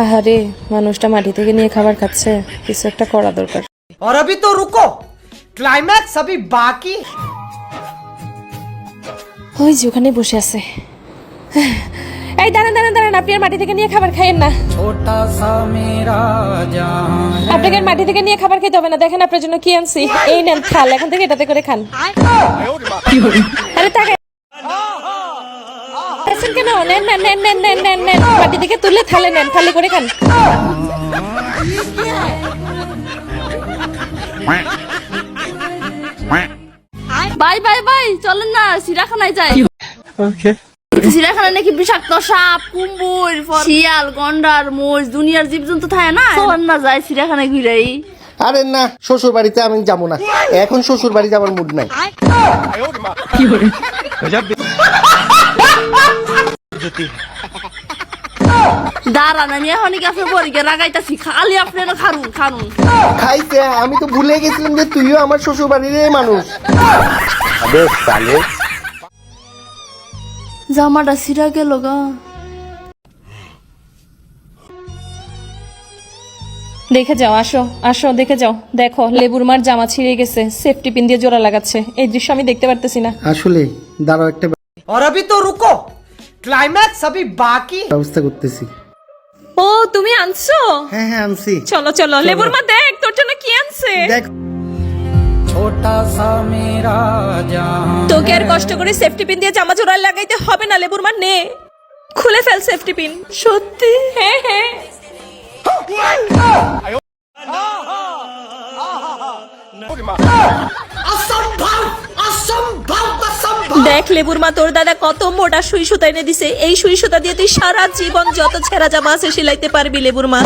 আহারে মানুষটা মাটি থেকে নিয়ে খাবার খাচ্ছে কিছু একটা করা দরকার और अभी तो रुको क्लाइमैक्स अभी बाकी ওই যে ওখানে বসে আছে এই দাঁড়ান দাঁড়ান দাঁড়ান আপনি আর মাটি থেকে নিয়ে খাবার খাইয়েন না। আপনাকে আর মাটি থেকে নিয়ে খাবার খেতে হবে না। দেখেন আপনার জন্য কি আনছি। এই নেন খাল এখন থেকে এটাতে করে খান। আরে তাকে কেন? নেন নেন নেন নেন নেন নেন নেন। মাটি থেকে তুলে থালে নেন থালে করে খান। বাই বাই বাই চলেন না চিড়াখানায় যাই। চিড়াখানা নাকি বিষাক্ত সাপ কুম্বুর শিয়াল গন্ডার মোষ দুনিয়ার জীবজন্তু থাকে না? না যায় চিড়াখানায় ঘুরাই। আরে না শ্বশুর বাড়িতে আমি যাব না। এখন শ্বশুর বাড়ি যাবার মুড নাই দাঁড়ান আমি এখন কাছে লাগাইতাছি খালি আপনারা খারুন খারুন। খাইছে আমি তো ভুলে গেছিলাম যে তুইও আমার শ্বশুর বাড়ির মানুষ জামাটা ছিঁড়া গেল গা দেখে যাও আসো আসো দেখে যাও দেখো লেবুর মার জামা ছিঁড়ে গেছে সেফটি পিন দিয়ে জোড়া লাগাচ্ছে এই দৃশ্য আমি দেখতে পারতেছি না আসলে দাঁড়াও একটা और अभी तो रुको क्लाइमैक्स अभी बाकी ব্যবস্থা করতেছি ও তুমি আনছো হ্যাঁ হ্যাঁ আনছি চলো চলো লেবুর মা দেখ তোর জন্য কি আনছে দেখ তোকে আর কষ্ট করে সেফটি পিন দিয়ে জামা জোড়া লাগাইতে হবে না লেবুর মা নে। খুলে ফেল সেফটি পিন সত্যি? হ্যাঁ হ্যাঁ। দেখ লেবুর মা তোর দাদা কত মোটা সুই সুতা এনে দিছে। এই সুই সুতা দিয়ে তুই সারা জীবন যত ছেঁড়া জামা আছে সেলাইতে পারবি লেবুর মা।